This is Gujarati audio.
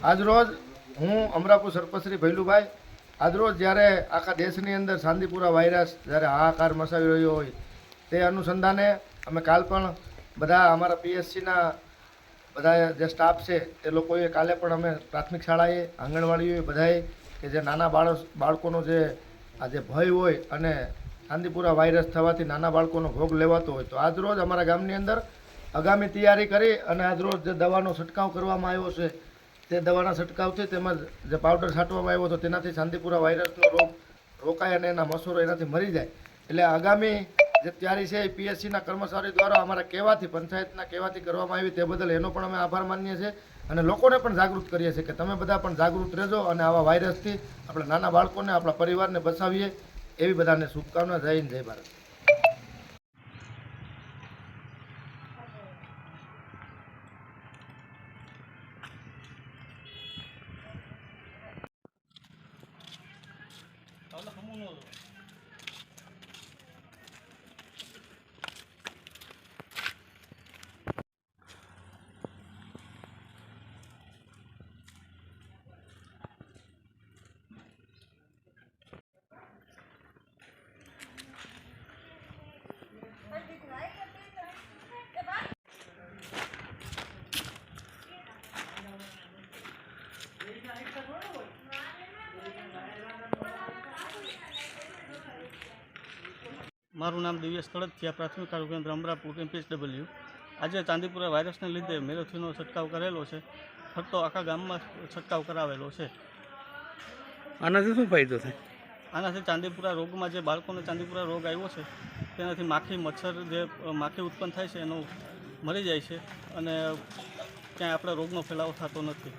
આજરોજ હું અમરાપુર સરપંચશ્રી ભૈલુભાઈ, આજરોજ જ્યારે આખા દેશની અંદર શાંતિપુરા વાયરસ જ્યારે હાહાકાર મચાવી રહ્યો હોય તે અનુસંધાને અમે કાલ પણ બધા અમારા પીએસસીના બધા જે સ્ટાફ છે તે લોકોએ કાલે પણ અમે પ્રાથમિક શાળાએ, આંગણવાડીઓએ બધાએ કે જે નાના બાળક બાળકોનો જે આ જે ભય હોય અને શાંતિપુરા વાયરસ થવાથી નાના બાળકોનો ભોગ લેવાતો હોય તો આજરોજ અમારા ગામની અંદર આગામી તૈયારી કરી અને આજરોજ જે દવાનો છંટકાવ કરવામાં આવ્યો છે તે દવાના છંટકાવથી તેમજ જે પાવડર છાંટવામાં આવ્યો હતો, તેનાથી શાંતિપુરા વાયરસનો રોગ રોકાય અને એના મસૂરો એનાથી મરી જાય. એટલે આગામી જે તૈયારી છે એ પીએસસીના કર્મચારી દ્વારા અમારા કહેવાથી પંચાયતના કહેવાથી કરવામાં આવી તે બદલ એનો પણ અમે આભાર માનીએ છીએ અને લોકોને પણ જાગૃત કરીએ છીએ કે તમે બધા પણ જાગૃત રહેજો અને આવા વાયરસથી આપણે નાના બાળકોને, આપણા પરિવારને બચાવીએ એવી બધાને શુભકામના, જય હિન્દ, જય ભારત. જમો છો Thank you. મારું નામ દિવ્યેશ કડથિયા પ્રાથમિક આરોગ્ય કેન્દ્ર અમરાપુર એમપીએસડબલ્યુ આજે ચાંદીપુરા વાયરસને લીધે મેરેથીનો છંટકાવ કરેલો છે. ફરતો આખા ગામમાં છંટકાવ કરાવેલો છે. આનાથી શું ફાયદો થાય? આનાથી ચાંદીપુરા રોગમાં જે બાળકોને ચાંદીપુરા રોગ આવ્યો છે તેનાથી માખી મચ્છર જે માખી ઉત્પન્ન થાય છે એનો મરી જાય છે અને ક્યાંય આપણે રોગનો ફેલાવો થતો નથી.